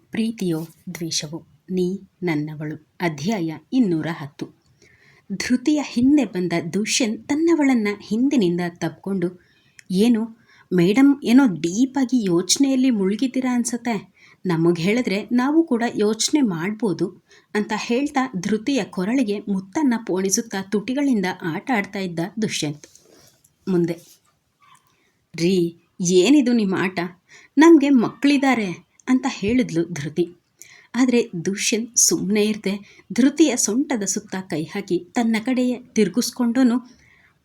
ಪ್ರೀತಿಯೋ ದ್ವೇಷವೋ, ನೀ ನನ್ನವಳು. ಅಧ್ಯಾಯ ಇನ್ನೂರ ಹತ್ತು. ಧೃತಿಯ ಹಿಂದೆ ಬಂದ ದುಷ್ಯಂತ್ ತನ್ನವಳನ್ನು ಹಿಂದಿನಿಂದ ತಪ್ಕೊಂಡು, ಏನು ಮೇಡಮ್ ಏನೋ ಡೀಪಾಗಿ ಯೋಚನೆಯಲ್ಲಿ ಮುಳುಗಿದ್ದೀರಾ ಅನ್ಸತ್ತೆ. ನಮಗೆ ಹೇಳಿದ್ರೆ ನಾವು ಕೂಡ ಯೋಚನೆ ಮಾಡ್ಬೋದು ಅಂತ ಹೇಳ್ತಾ ಧೃತಿಯ ಕೊರಳಿಗೆ ಮುತ್ತನ್ನು ಪೋಣಿಸುತ್ತಾ ತುಟಿಗಳಿಂದ ಆಟ ಆಡ್ತಾ ಇದ್ದ ದುಷ್ಯಂತ್. ಮುಂದೆ, ರೀ, ಏನಿದು ನಿಮ್ಮ ಆಟ? ನಮಗೆ ಮಕ್ಕಳಿದ್ದಾರೆ ಅಂತ ಹೇಳಿದ್ಲು ಧೃತಿ. ಆದರೆ ದುಷ್ಯನ್ ಸುಮ್ಮನೆ ಇರದೆ ಧೃತಿಯ ಸೊಂಟದ ಸುತ್ತ ಕೈ ಹಾಕಿ ತನ್ನ ಕಡೆಯೇ ತಿರುಗಿಸ್ಕೊಂಡೋನು.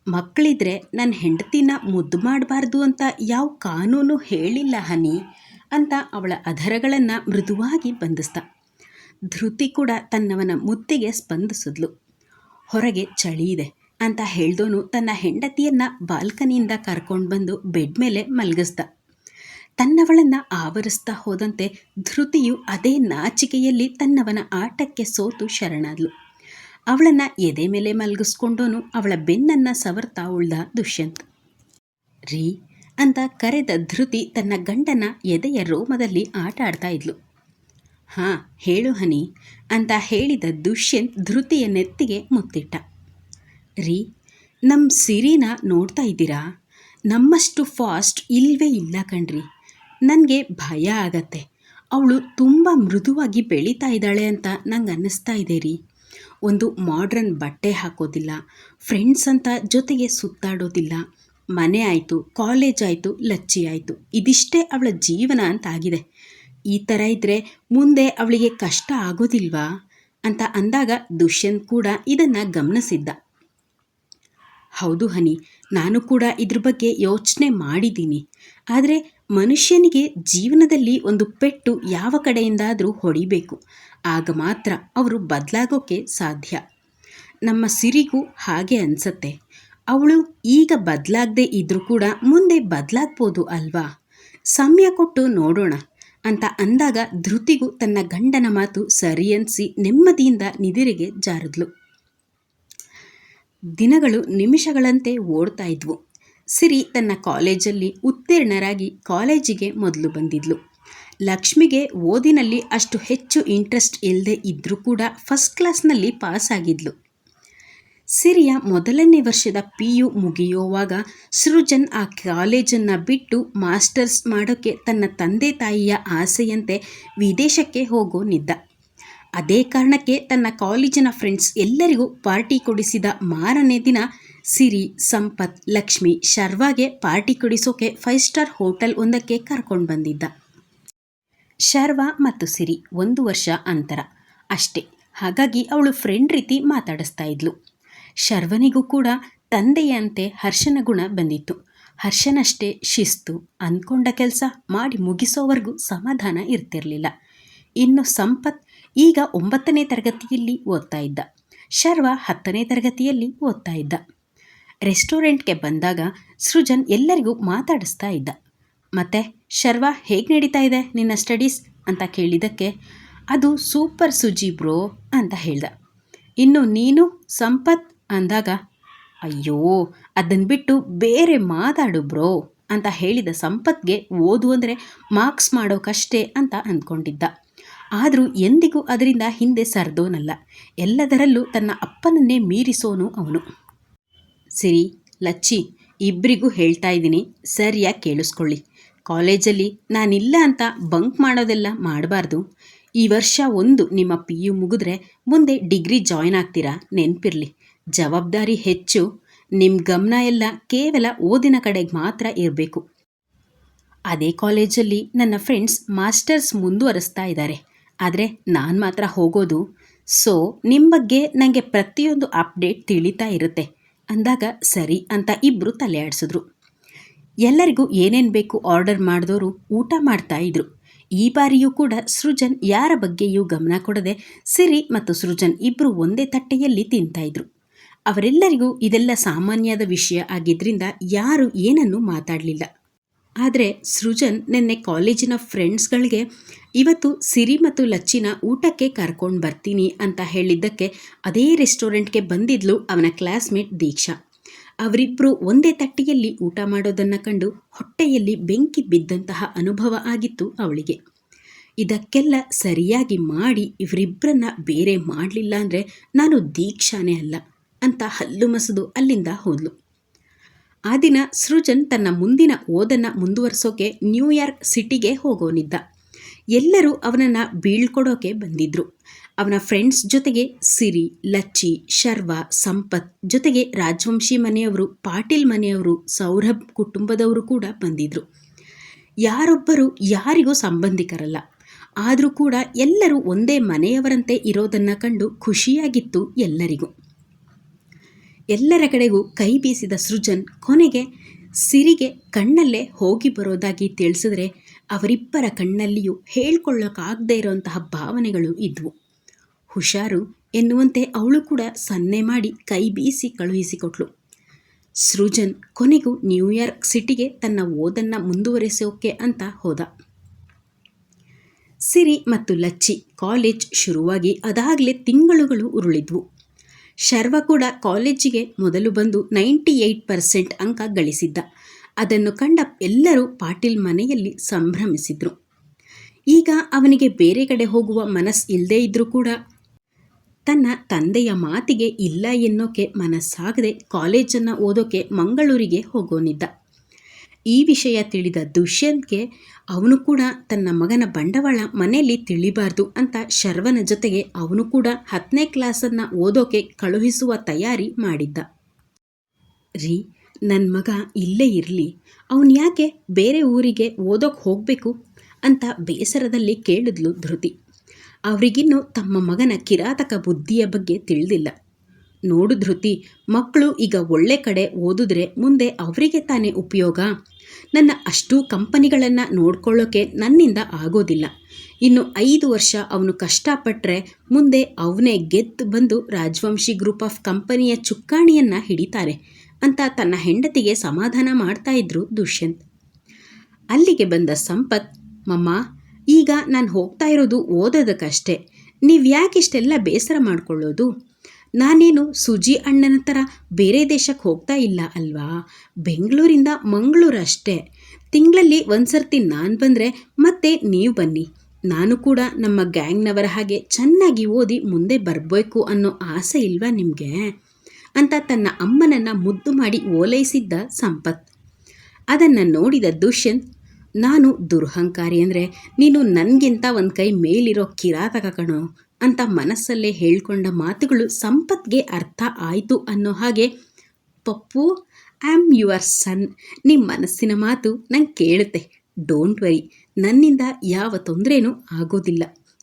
ಮಕ್ಕಳಿದ್ರೆ ನನ್ನ ಹೆಂಡತಿನ ಮುದ್ದು ಮಾಡಬಾರ್ದು ಅಂತ ಯಾವ ಕಾನೂನು ಹೇಳಿಲ್ಲ ಹನಿ ಅಂತ ಅವಳ ಅಧರಗಳನ್ನು ಮೃದುವಾಗಿ ಬಂಧಿಸ್ತ ಧೃತಿ ಕೂಡ ತನ್ನವನ ಮುತ್ತಿಗೆ ಸ್ಪಂದಿಸಿದ್ಲು. ಹೊರಗೆ ಚಳಿ ಇದೆ ಅಂತ ಹೇಳ್ದೋನು ತನ್ನ ಹೆಂಡತಿಯನ್ನು ಬಾಲ್ಕನಿಯಿಂದ ಕರ್ಕೊಂಡು ಬಂದು ಬೆಡ್ ಮೇಲೆ ಮಲಗಿಸ್ದ. ತನ್ನವಳನ್ನು ಆವರಿಸ್ತಾ ಹೋದಂತೆ ಧೃತಿಯು ಅದೇ ನಾಚಿಕೆಯಲ್ಲಿ ತನ್ನವನ ಆಟಕ್ಕೆ ಸೋತು ಶರಣಾದ್ಲು. ಅವಳನ್ನು ಎದೆ ಮೇಲೆ ಮಲಗಿಸ್ಕೊಂಡೋನು ಅವಳ ಬೆನ್ನನ್ನು ಸವರ್ತಾ ಉಳ್ದ ದುಷ್ಯಂತ್. ರೀ, ಅಂತ ಕರೆದ ಧೃತಿ ತನ್ನ ಗಂಡನ ಎದೆಯ ರೋಮದಲ್ಲಿ ಆಟ ಆಡ್ತಾ ಇದ್ಲು. ಹಾಂ, ಹೇಳು ಹನಿ, ಅಂತ ಹೇಳಿದ ದುಷ್ಯಂತ್ ಧೃತಿಯ ನೆತ್ತಿಗೆ ಮುತ್ತಿಟ್ಟ. ರೀ ನಮ್ಮ ಸಿರಿನ ನೋಡ್ತಾ ಇದ್ದೀರಾ? ನಮ್ಮಷ್ಟು ಫಾಸ್ಟ್ ಇಲ್ವೇ ಇಲ್ಲ ಕಣ್ರಿ. ನನಗೆ ಭಯ ಆಗತ್ತೆ. ಅವಳು ತುಂಬ ಮೃದುವಾಗಿ ಬೆಳೀತಾ ಇದ್ದಾಳೆ ಅಂತ ನಂಗೆ ಅನ್ನಿಸ್ತಾ ಇದೆ ರೀ. ಒಂದು ಮಾಡ್ರನ್ ಬಟ್ಟೆ ಹಾಕೋದಿಲ್ಲ ಫ್ರೆಂಡ್ಸ್ ಅಂತ ಜೊತೆಗೆ ಸುತ್ತಾಡೋದಿಲ್ಲ. ಮನೆ ಆಯಿತು ಕಾಲೇಜ್ ಆಯಿತು, ಲಚ್ಚಿ ಆಯಿತು. ಇದಿಷ್ಟೇ ಅವಳ ಜೀವನ ಅಂತ ಆಗಿದೆ. ಈ ಥರ ಇದ್ದರೆ ಮುಂದೆ ಅವಳಿಗೆ ಕಷ್ಟ ಆಗೋದಿಲ್ವಾ? ಅಂತ ಅಂದಾಗ ದುಷ್ಯಂತ್ ಕೂಡ ಇದನ್ನು ಗಮನಿಸಿದ್ದ. ಹೌದು ಹನಿ, ನಾನು ಕೂಡ ಇದ್ರ ಬಗ್ಗೆ ಯೋಚನೆ ಮಾಡಿದ್ದೀನಿ. ಆದರೆ ಮನುಷ್ಯನಿಗೆ ಜೀವನದಲ್ಲಿ ಒಂದು ಪೆಟ್ಟು ಯಾವ ಕಡೆಯಿಂದಾದರೂ ಹೊಡಿಬೇಕು. ಆಗ ಮಾತ್ರ ಅವರು ಬದಲಾಗೋಕ್ಕೆ ಸಾಧ್ಯ. ನಮ್ಮ ಸಿರಿಗೂ ಹಾಗೆ ಅನಿಸತ್ತೆ. ಅವಳು ಈಗ ಬದಲಾಗದೆ ಇದ್ದರೂ ಕೂಡ ಮುಂದೆ ಬದಲಾಗ್ಬೋದು ಅಲ್ವಾ? ಸಮಯ ಕೊಟ್ಟು ನೋಡೋಣ ಅಂತ ಅಂದಾಗ ಧೃತಿಗೂ ತನ್ನ ಗಂಡನ ಮಾತು ಸರಿ ಅನಿಸಿ ನೆಮ್ಮದಿಯಿಂದ ನಿದಿರಿಗೆ ಜಾರಿದ್ಲು. ದಿನಗಳು ನಿಮಿಷಗಳಂತೆ ಓಡ್ತಾ ಇದ್ವು. ಸಿರಿ ತನ್ನ ಕಾಲೇಜಲ್ಲಿ ಉತ್ತೀರ್ಣರಾಗಿ ಕಾಲೇಜಿಗೆ ಮೊದಲು ಬಂದಿದ್ಲು. ಲಕ್ಷ್ಮಿಗೆ ಓದಿನಲ್ಲಿ ಅಷ್ಟು ಹೆಚ್ಚು ಇಂಟ್ರೆಸ್ಟ್ ಇಲ್ಲದೆ ಇದ್ದರೂ ಕೂಡ ಫಸ್ಟ್ ಕ್ಲಾಸ್ನಲ್ಲಿ ಪಾಸ್ ಆಗಿದ್ಲು. ಸಿರಿಯ ಮೊದಲನೇ ವರ್ಷದ ಪಿ ಯು ಮುಗಿಯುವಾಗ ಸೃಜನ್ ಆ ಕಾಲೇಜನ್ನು ಬಿಟ್ಟು ಮಾಸ್ಟರ್ಸ್ ಮಾಡೋಕ್ಕೆ ತನ್ನ ತಂದೆ ತಾಯಿಯ ಆಸೆಯಂತೆ ವಿದೇಶಕ್ಕೆ ಹೋಗೋನಿದ್ದ ಅದೇ ಕಾರಣಕ್ಕೆ ತನ್ನ ಕಾಲೇಜಿನ ಫ್ರೆಂಡ್ಸ್ ಎಲ್ಲರಿಗೂ ಪಾರ್ಟಿ ಕೊಡಿಸಿದ ಮಾರನೇ ದಿನ ಸಿರಿ, ಸಂಪತ್, ಲಕ್ಷ್ಮಿ ಶರ್ವಾಗೆ ಪಾರ್ಟಿ ಕುಡಿಸೋಕೆ ಫೈವ್ ಸ್ಟಾರ್ ಹೋಟೆಲ್ ಒಂದಕ್ಕೆ ಕರ್ಕೊಂಡು ಬಂದಿದ್ದ. ಶರ್ವಾ ಮತ್ತು ಸಿರಿ ಒಂದು ವರ್ಷ ಅಂತರ. ಅಷ್ಟೇ, ಹಾಗಾಗಿ ಅವಳು ಫ್ರೆಂಡ್ ರೀತಿ ಮಾತಾಡಿಸ್ತಾ ಇದ್ಲು. ಶರ್ವನಿಗೂ ಕೂಡ ತಂದೆಯಂತೆ ಹರ್ಷನ ಗುಣ ಬಂದಿತ್ತು. ಹರ್ಷನಷ್ಟೇ ಶಿಸ್ತು ಅಂದ್ಕೊಂಡ ಕೆಲಸ ಮಾಡಿ ಮುಗಿಸೋವರೆಗೂ ಸಮಾಧಾನ ಇರ್ತಿರಲಿಲ್ಲ. ಇನ್ನು ಸಂಪತ್ ಈಗ ಒಂಬತ್ತನೇ ತರಗತಿಯಲ್ಲಿ ಓದ್ತಾ ಇದ್ದ. ಶರ್ವ ಹತ್ತನೇ ತರಗತಿಯಲ್ಲಿ ಓದ್ತಾ ಇದ್ದ. ರೆಸ್ಟೋರೆಂಟ್ಗೆ ಬಂದಾಗ ಸೃಜನ್ ಎಲ್ಲರಿಗೂ ಮಾತಾಡಿಸ್ತಾ ಇದ್ದ. ಮತ್ತೆ, ಶರ್ವ ಹೇಗೆ ನಡೀತಾ ಇದೆ ನಿನ್ನ ಸ್ಟಡೀಸ್? ಅಂತ ಕೇಳಿದ್ದಕ್ಕೆ, ಅದು ಸೂಪರ್ ಸುಜಿ ಬ್ರೋ ಅಂತ ಹೇಳ್ದ. ಇನ್ನು ನೀನು ಸಂಪತ್? ಅಂದಾಗ, ಅಯ್ಯೋ ಅದನ್ನು ಬಿಟ್ಟು ಬೇರೆ ಮಾತಾಡು ಬ್ರೋ ಅಂತ ಹೇಳಿದ ಸಂಪತ್ಗೆ ಓದು ಅಂದರೆ ಮಾರ್ಕ್ಸ್ ಮಾಡೋಕಷ್ಟೇ ಅಂತ ಅಂದ್ಕೊಂಡಿದ್ದ. ಆದರೂ ಎಂದಿಗೂ ಅದರಿಂದ ಹಿಂದೆ ಸರ್ದೋನಲ್ಲ. ಎಲ್ಲದರಲ್ಲೂ ತನ್ನ ಅಪ್ಪನನ್ನೇ ಮೀರಿಸೋನು ಅವನು. ಸಿರಿ, ಲಚ್ಚಿ ಇಬ್ಬರಿಗೂ ಹೇಳ್ತಾ ಇದ್ದೀನಿ, ಸರಿಯಾಗಿ ಕೇಳಿಸ್ಕೊಳ್ಳಿ. ಕಾಲೇಜಲ್ಲಿ ನಾನಿಲ್ಲ ಅಂತ ಬಂಕ್ ಮಾಡೋದೆಲ್ಲ ಮಾಡಬಾರ್ದು. ಈ ವರ್ಷ ಒಂದು ನಿಮ್ಮ ಪಿ ಯು ಮುಗಿದ್ರೆ ಮುಂದೆ ಡಿಗ್ರಿ ಜಾಯ್ನ್ ಆಗ್ತೀರಾ ನೆನಪಿರಲಿ. ಜವಾಬ್ದಾರಿ ಹೆಚ್ಚು ನಿಮ್ಮ ಗಮನ ಎಲ್ಲ ಕೇವಲ ಓದಿನ ಕಡೆಗೆ ಮಾತ್ರ ಇರಬೇಕು. ಅದೇ ಕಾಲೇಜಲ್ಲಿ ನನ್ನ ಫ್ರೆಂಡ್ಸ್ ಮಾಸ್ಟರ್ಸ್ ಮುಂದುವರಿಸ್ತಾ ಇದ್ದಾರೆ. ಆದರೆ ನಾನು ಮಾತ್ರ ಹೋಗೋದು. ಸೊ ನಿಮ್ಮ ಬಗ್ಗೆ ನನಗೆ ಪ್ರತಿಯೊಂದು ಅಪ್ಡೇಟ್ ತಿಳಿತಾ ಇರುತ್ತೆ. ಅಂದಾಗ ಸರಿ ಅಂತ ಇಬ್ಬರು ತಲೆ ಆಡಿಸಿದ್ರು ಎಲ್ಲರಿಗೂ ಏನೇನು ಬೇಕು ಆರ್ಡರ್ ಮಾಡಿದವರು ಊಟ ಮಾಡ್ತಾ ಇದ್ರು. ಈ ಬಾರಿಯೂ ಕೂಡ ಸೃಜನ್ ಯಾರ ಬಗ್ಗೆಯೂ ಗಮನ ಕೊಡದೆ ಸಿರಿ ಮತ್ತು ಸೃಜನ್ ಇಬ್ಬರು ಒಂದೇ ತಟ್ಟೆಯಲ್ಲಿ ತಿಂತಾ ಇದ್ರು. ಅವರೆಲ್ಲರಿಗೂ ಇದೆಲ್ಲ ಸಾಮಾನ್ಯದ ವಿಷಯ ಆಗಿದ್ದರಿಂದ ಯಾರು ಏನನ್ನೂ ಮಾತಾಡಲಿಲ್ಲ. ಆದರೆ ಸೃಜನ್ ನಿನ್ನೆ ಕಾಲೇಜಿನ ಫ್ರೆಂಡ್ಸ್ಗಳಿಗೆ ಇವತ್ತು ಸಿರಿ ಮತ್ತು ಲಚ್ಚಿನ ಊಟಕ್ಕೆ ಕರ್ಕೊಂಡು ಬರ್ತೀನಿ ಅಂತ ಹೇಳಿದ್ದಕ್ಕೆ ಅದೇ ರೆಸ್ಟೋರೆಂಟ್ಗೆ ಬಂದಿದ್ಲು ಅವನ ಕ್ಲಾಸ್ಮೇಟ್ ದೀಕ್ಷಾ. ಅವರಿಬ್ಬರು ಒಂದೇ ತಟ್ಟೆಯಲ್ಲಿ ಊಟ ಮಾಡೋದನ್ನು ಕಂಡು ಹೊಟ್ಟೆಯಲ್ಲಿ ಬೆಂಕಿ ಬಿದ್ದಂತಹ ಅನುಭವ ಆಗಿತ್ತು ಅವಳಿಗೆ. ಇದಕ್ಕೆಲ್ಲ ಸರಿಯಾಗಿ ಮಾಡಿ ಇವರಿಬ್ಬರನ್ನ ಬೇರೆ ಮಾಡಲಿಲ್ಲ ಅಂದರೆ ನಾನು ದೀಕ್ಷಾನೇ ಅಲ್ಲ ಅಂತ ಹಲ್ಲು ಮಸದು ಅಲ್ಲಿಂದ ಹೋದ್ಲು. ಆ ದಿನ ಸೃಜನ್ ತನ್ನ ಮುಂದಿನ ಓದನ್ನು ಮುಂದುವರಿಸೋಕೆ ನ್ಯೂಯಾರ್ಕ್ ಸಿಟಿಗೆ ಹೋಗೋನಿದ್ದ. ಎಲ್ಲರೂ ಅವನನ್ನು ಬೀಳ್ಕೊಡೋಕೆ ಬಂದಿದ್ರು. ಅವನ ಫ್ರೆಂಡ್ಸ್ ಜೊತೆಗೆ ಸಿರಿ, ಲಚ್ಚಿ, ಶರ್ವ, ಸಂಪತ್ ಜೊತೆಗೆ ರಾಜವಂಶಿ ಮನೆಯವರು, ಪಾಟೀಲ್ ಮನೆಯವರು, ಸೌರಭ್ ಕುಟುಂಬದವರು ಕೂಡ ಬಂದಿದ್ರು. ಯಾರೊಬ್ಬರು ಯಾರಿಗೂ ಸಂಬಂಧಿಕರಲ್ಲ. ಆದರೂ ಕೂಡ ಎಲ್ಲರೂ ಒಂದೇ ಮನೆಯವರಂತೆ ಇರೋದನ್ನು ಕಂಡು ಖುಷಿಯಾಗಿತ್ತು ಎಲ್ಲರಿಗೂ. ಎಲ್ಲರ ಕಡೆಗೂ ಕೈ ಬೀಸಿದ ಸೃಜನ್ ಕೊನೆಗೆ ಸಿರಿಗೆ ಕಣ್ಣಲ್ಲೇ ಹೋಗಿ ಬರೋದಾಗಿ ತಿಳಿಸಿದ್ರೆ ಅವರಿಬ್ಬರ ಕಣ್ಣಲ್ಲಿಯೂ ಹೇಳ್ಕೊಳ್ಳೋಕ್ಕಾಗದೇ ಇರೋಂತಹ ಭಾವನೆಗಳು ಇದ್ವು. ಹುಷಾರು ಎನ್ನುವಂತೆ ಅವಳು ಕೂಡ ಸನ್ನೆ ಮಾಡಿ ಕೈ ಬೀಸಿ ಕಳುಹಿಸಿಕೊಟ್ಲು. ಸೃಜನ್ ಕೊನೆಗೂ ನ್ಯೂಯಾರ್ಕ್ ಸಿಟಿಗೆ ತನ್ನ ಓದನ್ನು ಮುಂದುವರಿಸೋಕೆ ಅಂತ ಹೋದ. ಸಿರಿ ಮತ್ತು ಲಚ್ಚಿ ಕಾಲೇಜ್ ಶುರುವಾಗಿ ಅದಾಗಲೇ ತಿಂಗಳುಗಳು ಉರುಳಿದ್ವು. ಶರ್ವ ಕೂಡ ಕಾಲೇಜಿಗೆ ಮೊದಲು ಬಂದು ನೈಂಟಿ ಏಯ್ಟ್ ಪರ್ಸೆಂಟ್ ಅಂಕ ಗಳಿಸಿದ್ದ. ಅದನ್ನು ಕಂಡ ಎಲ್ಲರೂ ಪಾಟೀಲ್ ಮನೆಯಲ್ಲಿ ಸಂಭ್ರಮಿಸಿದ್ರು. ಈಗ ಅವನಿಗೆ ಬೇರೆ ಕಡೆ ಹೋಗುವ ಮನಸ್ಸು ಇಲ್ಲದೇ ಇದ್ದರೂ ಕೂಡ ತನ್ನ ತಂದೆಯ ಮಾತಿಗೆ ಇಲ್ಲ ಎನ್ನೋಕೆ ಮನಸ್ಸಾಗದೆ ಕಾಲೇಜನ್ನು ಓದೋಕೆ ಮಂಗಳೂರಿಗೆ ಹೋಗೋನಿದ್ದ ಈ ವಿಷಯ ತಿಳಿದ ದುಷ್ಯಂತ್ಗೆ ಅವನು ಕೂಡ ತನ್ನ ಮಗನ ಬಂಡವಾಳ ಮನೆಯಲ್ಲಿ ತಿಳಿಬಾರ್ದು ಅಂತ ಶರ್ವನ ಜೊತೆಗೆ ಅವನು ಕೂಡ ಹತ್ತನೇ ಕ್ಲಾಸನ್ನು ಓದೋಕೆ ಕಳುಹಿಸುವ ತಯಾರಿ ಮಾಡಿದ್ದ. ರೀ ನನ್ನ ಮಗ ಇಲ್ಲೇ ಇರಲಿ, ಅವನು ಯಾಕೆ ಬೇರೆ ಊರಿಗೆ ಓದೋಕೆ ಹೋಗಬೇಕು ಅಂತ ಬೇಸರದಲ್ಲಿ ಕೇಳಿದ್ಲು ಧೃತಿ. ಅವರಿಗಿನ್ನೂ ತಮ್ಮ ಮಗನ ಕಿರಾತಕ ಬುದ್ಧಿಯ ಬಗ್ಗೆ ತಿಳಿದಿಲ್ಲ. ನೋಡು ಧೃತಿ, ಮಕ್ಕಳು ಈಗ ಒಳ್ಳೆ ಕಡೆ ಓದಿದ್ರೆ ಮುಂದೆ ಅವರಿಗೆ ತಾನೇ ಉಪಯೋಗ? ನನ್ನ ಅಷ್ಟೂ ಕಂಪನಿಗಳನ್ನು ನೋಡ್ಕೊಳ್ಳೋಕೆ ನನ್ನಿಂದ ಆಗೋದಿಲ್ಲ. ಇನ್ನು ಐದು ವರ್ಷ ಅವನು ಕಷ್ಟಪಟ್ಟರೆ ಮುಂದೆ ಅವನೇ ಗೆದ್ದು ಬಂದು ರಾಜವಂಶಿ ಗ್ರೂಪ್ ಆಫ್ ಕಂಪನಿಯ ಚುಕ್ಕಾಣಿಯನ್ನು ಹಿಡಿತಾರೆ. ಅಂತ ತನ್ನ ಹೆಂಡತಿಗೆ ಸಮಾಧಾನ ಮಾಡ್ತಾ ಇದ್ರು ದುಷ್ಯಂತ್. ಅಲ್ಲಿಗೆ ಬಂದ ಸಂಪತ್, ಮಮ್ಮ, ಈಗ ನಾನು ಹೋಗ್ತಾ ಇರೋದು ಓದೋದಕ್ಕಷ್ಟೇ. ನೀವು ಯಾಕಿಷ್ಟೆಲ್ಲ ಬೇಸರ ಮಾಡ್ಕೊಳ್ಳೋದು? ನಾನೇನು ಸುಜಿ ಅಣ್ಣನ ಥರ ಬೇರೆ ದೇಶಕ್ಕೆ ಹೋಗ್ತಾ ಇಲ್ಲ ಅಲ್ವಾ? ಬೆಂಗಳೂರಿಂದ ಮಂಗಳೂರು ಅಷ್ಟೇ. ತಿಂಗಳಲ್ಲಿ ಒಂದು ಸರ್ತಿ ನಾನು ಬಂದರೆ ಮತ್ತೆ ನೀವು ಬನ್ನಿ. ನಾನು ಕೂಡ ನಮ್ಮ ಗ್ಯಾಂಗ್ನವರ ಹಾಗೆ ಚೆನ್ನಾಗಿ ಓದಿ ಮುಂದೆ ಬರಬೇಕು ಅನ್ನೋ ಆಸೆ ಇಲ್ವಾ ನಿಮಗೆ? ಅಂತ ತನ್ನ ಅಮ್ಮನನ್ನು ಮುದ್ದು ಮಾಡಿ ಓಲೈಸಿದ್ದ ಸಂಪತ್. ಅದನ್ನು ನೋಡಿದ ದುಷ್ಯಂತ್, ನಾನು ದುರ್ಹಂಕಾರಿ ಅಂದರೆ ನೀನು ನನಗಿಂತ ಒಂದು ಕೈ ಮೇಲಿರೋ ಕಿರಾತಕ ಕಣೋ ಅಂತ ಮನಸ್ಸಲ್ಲೇ ಹೇಳ್ಕೊಂಡ ಮಾತುಗಳು ಸಂಪತ್ಗೆ ಅರ್ಥ ಆಯಿತು ಅನ್ನೋ ಹಾಗೆ, Pappu I am your son. ನಿಮ್ಮ ಮನಸ್ಸಿನ ಮಾತು ನಂಗೆ ಕೇಳುತ್ತೆ. Don't worry. ನನ್ನಿಂದ ಯಾವ ತೊಂದರೆನೂ ಆಗೋದಿಲ್ಲ.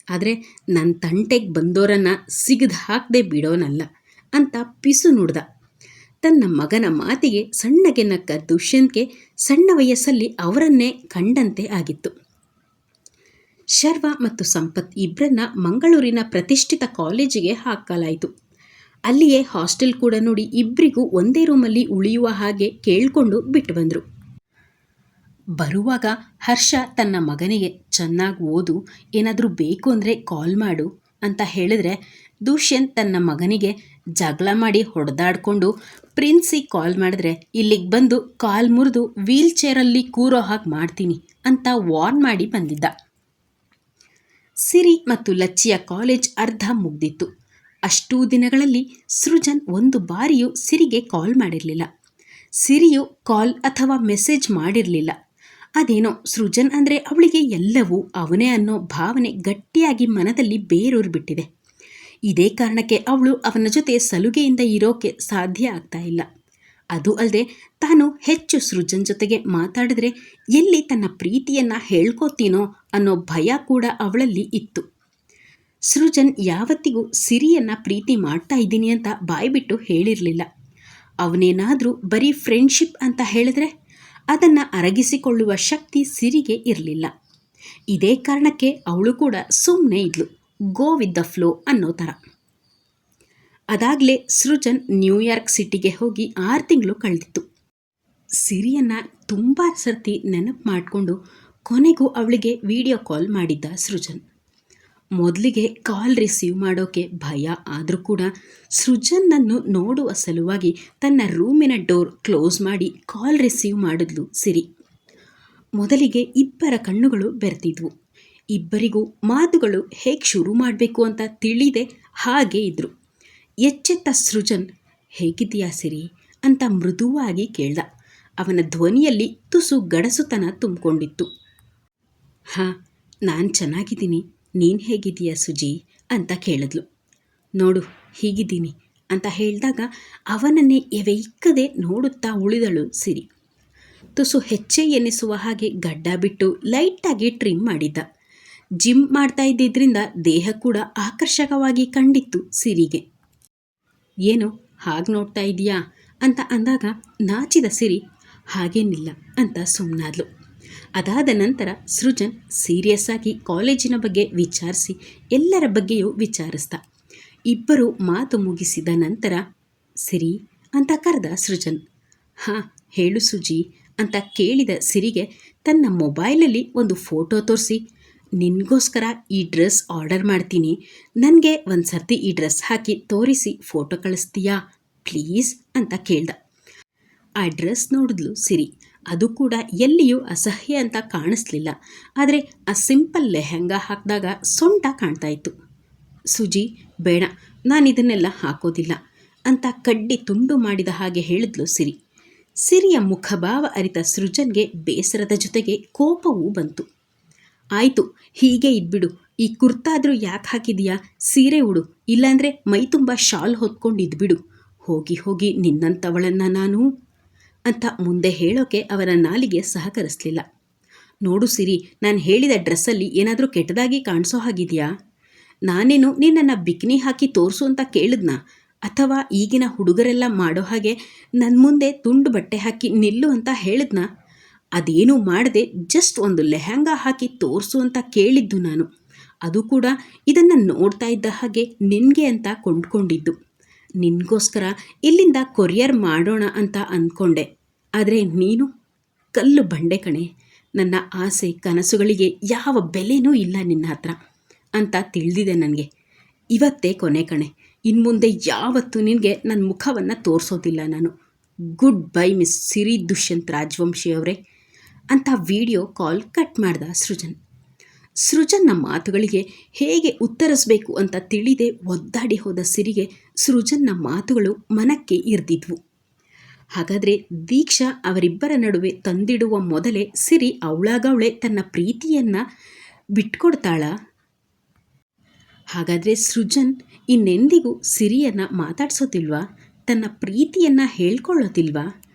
ಆದರೆ ನನ್ನ ತಂಟೆಗೆ ಬಂದೋರನ್ನು ಸಿಗದು ಹಾಕದೆ ಬಿಡೋನಲ್ಲ. ಅಂತ ಪಿಸು ನುಡ್ದ. ತನ್ನ ಮಗನ ಮಾತಿಗೆ ಸಣ್ಣಗೆ ನಕ್ಕ ದುಷ್ಯಂತ್ಗೆ ಸಣ್ಣ ವಯಸ್ಸಲ್ಲಿ ಅವರನ್ನೇ ಕಂಡಂತೆ ಆಗಿತ್ತು. ಶರ್ವ ಮತ್ತು ಸಂಪತ್ ಇಬ್ಬರನ್ನ ಮಂಗಳೂರಿನ ಪ್ರತಿಷ್ಠಿತ ಕಾಲೇಜಿಗೆ ಹಾಕಲಾಯಿತು. ಅಲ್ಲಿಯೇ ಹಾಸ್ಟೆಲ್ ಕೂಡ ನೋಡಿ ಇಬ್ಬರಿಗೂ ಒಂದೇ ರೂಮಲ್ಲಿ ಉಳಿಯುವ ಹಾಗೆ ಕೇಳಿಕೊಂಡು ಬಿಟ್ಟು ಬಂದರು. ಬರುವಾಗ ಹರ್ಷ ತನ್ನ ಮಗನಿಗೆ, ಚೆನ್ನಾಗಿ ಓದು, ಏನಾದರೂ ಬೇಕು ಅಂದರೆ ಕಾಲ್ ಮಾಡು ಅಂತ ಹೇಳಿದ್ರೆ ದುಷ್ಯಂತ್ ತನ್ನ ಮಗನಿಗೆ ಜಗಳ ಮಾಡಿ ಹೊಡೆದಾಡಿಕೊಂಡು ಪ್ರಿನ್ಸಿಗೆ ಕಾಲ್ ಮಾಡಿದ್ರೆ, ಇಲ್ಲಿಗೆ ಬಂದು ಕಾಲ್ ಮುರಿದು ವೀಲ್ ಚೇರಲ್ಲಿ ಕೂರೋ ಹಾಗೆ ಮಾಡ್ತೀನಿ ಅಂತ ವಾರ್ನ್ ಮಾಡಿ ಬಂದಿದ್ದ. ಸಿರಿ ಮತ್ತು ಲಚ್ಚಿಯ ಕಾಲೇಜ್ ಅರ್ಧ ಮುಗ್ದಿತ್ತು. ಅಷ್ಟೂ ದಿನಗಳಲ್ಲಿ ಸೃಜನ್ ಒಂದು ಬಾರಿಯೂ ಸಿರಿಗೆ ಕಾಲ್ ಮಾಡಿರಲಿಲ್ಲ. ಸಿರಿಯು ಕಾಲ್ ಅಥವಾ ಮೆಸೇಜ್ ಮಾಡಿರಲಿಲ್ಲ. ಅದೇನೋ ಸೃಜನ್ ಅಂದರೆ ಅವಳಿಗೆ ಎಲ್ಲವೂ ಅವನೇ ಅನ್ನೋ ಭಾವನೆ ಗಟ್ಟಿಯಾಗಿ ಮನದಲ್ಲಿ ಬೇರೂರು ಬಿಟ್ಟಿದೆ. ಇದೇ ಕಾರಣಕ್ಕೆ ಅವಳು ಅವನ ಜೊತೆ ಸಲುಗೆಯಿಂದ ಇರೋಕೆ ಸಾಧ್ಯ ಆಗ್ತಾ ಇಲ್ಲ. ಅದು ಅಲ್ಲದೆ ತಾನು ಹೆಚ್ಚು ಸೃಜನ್ ಜೊತೆಗೆ ಮಾತಾಡಿದ್ರೆ ಎಲ್ಲಿ ತನ್ನ ಪ್ರೀತಿಯನ್ನು ಹೇಳ್ಕೋತೀನೋ ಅನ್ನೋ ಭಯ ಕೂಡ ಅವಳಲ್ಲಿ ಇತ್ತು. ಸೃಜನ್ ಯಾವತ್ತಿಗೂ ಸಿರಿಯನ್ನು ಪ್ರೀತಿ ಮಾಡ್ತಾ ಇದ್ದೀನಿ ಅಂತ ಬಾಯ್ಬಿಟ್ಟು ಹೇಳಿರಲಿಲ್ಲ. ಅವನೇನಾದರೂ ಬರೀ ಫ್ರೆಂಡ್ಶಿಪ್ ಅಂತ ಹೇಳಿದ್ರೆ ಅದನ್ನು ಅರಗಿಸಿಕೊಳ್ಳುವ ಶಕ್ತಿ ಸಿರಿಗೆ ಇರಲಿಲ್ಲ. ಇದೇ ಕಾರಣಕ್ಕೆ ಅವಳು ಕೂಡ ಸುಮ್ಮನೆ ಇದ್ಲು. ಗೋ ವಿತ್ ದ ಫ್ಲೋ ಅನ್ನೋ ಥರ ಅದಾಗಲೇ ಸೃಜನ್ ನ್ಯೂಯಾರ್ಕ್ ಸಿಟಿಗೆ ಹೋಗಿ ಆರು ತಿಂಗಳು ಕಳೆದಿತ್ತು. ಸಿರಿಯನ್ನು ತುಂಬ ಸರ್ತಿ ನೆನಪು ಮಾಡಿಕೊಂಡು ಕೊನೆಗೂ ಅವಳಿಗೆ ವಿಡಿಯೋ ಕಾಲ್ ಮಾಡಿದ್ದ ಸೃಜನ್. ಮೊದಲಿಗೆ ಕಾಲ್ ರಿಸೀವ್ ಮಾಡೋಕೆ ಭಯ ಆದರೂ ಕೂಡ ಸೃಜನ್ನನ್ನು ನೋಡುವ ಸಲುವಾಗಿ ತನ್ನ ರೂಮಿನ ಡೋರ್ ಕ್ಲೋಸ್ ಮಾಡಿ ಕಾಲ್ ರಿಸೀವ್ ಮಾಡಿದ್ಲು ಸಿರಿ. ಮೊದಲಿಗೆ ಇಬ್ಬರ ಕಣ್ಣುಗಳು ಬೆರೆತಿದ್ವು ಇಬ್ಬರಿಗೂ ಮಾತುಗಳು ಹೇಗೆ ಶುರು ಮಾಡಬೇಕು ಅಂತ ತಿಳಿದೆ ಹಾಗೆ ಇದ್ದರು ಎಚ್ಚೆತ್ತ ಸೃಜನ್ ಹೇಗಿದೆಯಾ ಸಿರಿ? ಅಂತ ಮೃದುವಾಗಿ ಕೇಳ್ದ. ಅವನ ಧ್ವನಿಯಲ್ಲಿ ತುಸು ಗಡಸುತನ ತುಂಬಿಕೊಂಡಿತ್ತು. ಹಾಂ, ನಾನು ಚೆನ್ನಾಗಿದ್ದೀನಿ. ನೀನು ಹೇಗಿದ್ದೀಯಾ ಸುಜಿ? ಅಂತ ಕೇಳಿದ್ಲು. ನೋಡು, ಹೀಗಿದ್ದೀನಿ ಅಂತ ಹೇಳಿದಾಗ ಅವನನ್ನೇ ಎವೆಯಿಕ್ಕದೆ ನೋಡುತ್ತಾ ಉಳಿದಳು ಸಿರಿ. ತುಸು ಹೆಚ್ಚೆ ಎನಿಸುವ ಹಾಗೆ ಗಡ್ಡ ಬಿಟ್ಟು ಲೈಟಾಗಿ ಟ್ರಿಮ್ ಮಾಡಿದ್ದ. ಜಿಮ್ ಮಾಡ್ತಾ ಇದ್ದಿದ್ರಿಂದ ದೇಹ ಕೂಡ ಆಕರ್ಷಕವಾಗಿ ಕಂಡಿತ್ತು ಸಿರಿಗೆ. ಏನು, ಹಾಗೆ ನೋಡ್ತಾ ಇದೀಯಾ ಅಂತ ಅಂದಾಗ, ನಾಚಿದ ಸಿರಿ, ಹಾಗೇನಿಲ್ಲ, ಅಂತ ಸುಮ್ಮನಾದ್ಲು ಅದಾದ ನಂತರ ಸೃಜನ್ ಸೀರಿಯಸ್ ಆಗಿ ಕಾಲೇಜಿನ ಬಗ್ಗೆ ವಿಚಾರಿಸಿ ಎಲ್ಲರ ಬಗ್ಗೆಯೂ ವಿಚಾರಿಸ್ದ. ಇಬ್ಬರು ಮಾತು ಮುಗಿಸಿದ ನಂತರ, ಸಿರಿ, ಅಂತ ಕರೆದ ಸೃಜನ್. ಹಾಂ, ಹೇಳು ಸುಜಿ, ಅಂತ ಕೇಳಿದ ಸಿರಿಗೆ ತನ್ನ ಮೊಬೈಲಲ್ಲಿ ಒಂದು ಫೋಟೋ ತೋರಿಸಿ ನಿನಗೋಸ್ಕರ ಈ ಡ್ರೆಸ್ ಆರ್ಡರ್ ಮಾಡ್ತೀನಿ. ನನಗೆ ಒಂದು ಸರ್ತಿ ಈ ಡ್ರೆಸ್ ಹಾಕಿ ತೋರಿಸಿ ಫೋಟೋ ಕಳಿಸ್ತೀಯಾ? ಪ್ಲೀಸ್ ಅಂತ ಕೇಳ್ದ. ಆ ಡ್ರೆಸ್ ನೋಡಿದ್ಲು ಸಿರಿ. ಅದು ಕೂಡ ಎಲ್ಲಿಯೂ ಅಸಹ್ಯ ಅಂತ ಕಾಣಿಸ್ಲಿಲ್ಲ. ಆದರೆ ಆ ಸಿಂಪಲ್ ಲೆಹೆಂಗಾ ಹಾಕಿದಾಗ ಸೊಂಟ ಕಾಣ್ತಾ ಇತ್ತು. ಸುಜಿ, ಬೇಡ, ನಾನು ಇದನ್ನೆಲ್ಲ ಹಾಕೋದಿಲ್ಲ ಅಂತ ಕಡ್ಡಿ ತುಂಡು ಮಾಡಿದ ಹಾಗೆ ಹೇಳಿದ್ಲು ಸಿರಿ. ಸಿರಿಯ ಮುಖಭಾವ ಅರಿತ ಸೃಜನ್ಗೆ ಬೇಸರದ ಜೊತೆಗೆ ಕೋಪವೂ ಬಂತು. ಆಯಿತು, ಹೀಗೆ ಇದ್ಬಿಡು. ಈ ಕುರ್ತಾದ್ರೂ ಯಾಕೆ ಹಾಕಿದೀಯಾ? ಸೀರೆ ಉಡು. ಇಲ್ಲಾಂದರೆ ಮೈ ತುಂಬ ಶಾಲ್ ಹೊತ್ಕೊಂಡು ಇದ್ಬಿಡು. ಹೋಗಿ ಹೋಗಿ ನಿನ್ನಂಥವಳನ್ನು ನಾನು? ಅಂತ ಮುಂದೆ ಹೇಳೋಕೆ ಅವರ ನಾಲಿಗೆ ಸಹಕರಿಸಲಿಲ್ಲ. ನೋಡು ಸಿರಿ, ನಾನು ಹೇಳಿದ ಡ್ರೆಸ್ಸಲ್ಲಿ ಏನಾದರೂ ಕೆಟ್ಟದಾಗಿ ಕಾಣಿಸೋ ಹಾಗಿದೆಯಾ? ನಾನೇನು ನಿನ್ನನ್ನು ಬಿಕ್ನಿ ಹಾಕಿ ತೋರಿಸು ಅಂತ ಕೇಳಿದ್ನಾ? ಅಥವಾ ಈಗಿನ ಹುಡುಗರೆಲ್ಲ ಮಾಡೋ ಹಾಗೆ ನನ್ನ ಮುಂದೆ ತುಂಡು ಬಟ್ಟೆ ಹಾಕಿ ನಿಲ್ಲು ಅಂತ ಹೇಳಿದ್ನಾ? ಅದೇನೂ ಮಾಡದೆ ಜಸ್ಟ್ ಒಂದು ಲೆಹಂಗಾ ಹಾಕಿ ತೋರಿಸು ಅಂತ ಕೇಳಿದ್ದು ನಾನು. ಅದು ಕೂಡ ಇದನ್ನು ನೋಡ್ತಾ ಇದ್ದ ಹಾಗೆ ನಿನಗೆ ಅಂತ ಕೊಂಡ್ಕೊಂಡಿದ್ದು. ನಿನಗೋಸ್ಕರ ಇಲ್ಲಿಂದ ಕೊರಿಯರ್ ಮಾಡೋಣ ಅಂತ ಅಂದ್ಕೊಂಡೆ ಆದರೆ ನೀನು ಕಲ್ಲು ಬಂಡೆ ಕಣೆ. ನನ್ನ ಆಸೆ ಕನಸುಗಳಿಗೆ ಯಾವ ಬೆಲೆನೂ ಇಲ್ಲ ನಿನ್ನ ಹತ್ರ ಅಂತ ತಿಳಿದಿದೆ ನನಗೆ. ಇವತ್ತೇ ಕೊನೆ ಕಣೆ. ಇನ್ನು ಮುಂದೆ ಯಾವತ್ತೂ ನಿನಗೆ ನನ್ನ ಮುಖವನ್ನು ತೋರಿಸೋದಿಲ್ಲ ನಾನು. Good bye miss Siri Dushyant Rajavanshi ಅವರೇ. ಅಂತ ವಿಡಿಯೋ ಕಾಲ್ ಕಟ್ ಮಾಡ್ದ ಸೃಜನ್. ಸೃಜನ್ನ ಮಾತುಗಳಿಗೆ ಹೇಗೆ ಉತ್ತರಿಸಬೇಕು ಅಂತ ತಿಳಿದೇ ಒದ್ದಾಡಿ ಹೋದ ಸಿರಿಗೆ ಸೃಜನ್ನ ಮಾತುಗಳು ಮನಕ್ಕೆ ಇರ್ದಿದ್ವು. ಹಾಗಾದರೆ ದೀಕ್ಷಾ ಅವರಿಬ್ಬರ ನಡುವೆ ತಂದಿಡುವ ಮೊದಲೇ ಸಿರಿ ಅವಳಾಗವಳೆ ತನ್ನ ಪ್ರೀತಿಯನ್ನು ಬಿಟ್ಕೊಡ್ತಾಳ? ಹಾಗಾದರೆ ಸೃಜನ್ ಇನ್ನೆಂದಿಗೂ ಸಿರಿಯನ್ನು ಮಾತಾಡ್ಸೋದಿಲ್ವಾ ತನ್ನ ಪ್ರೀತಿಯನ್ನು ಹೇಳ್ಕೊಳ್ಳೋದಿಲ್ವಾ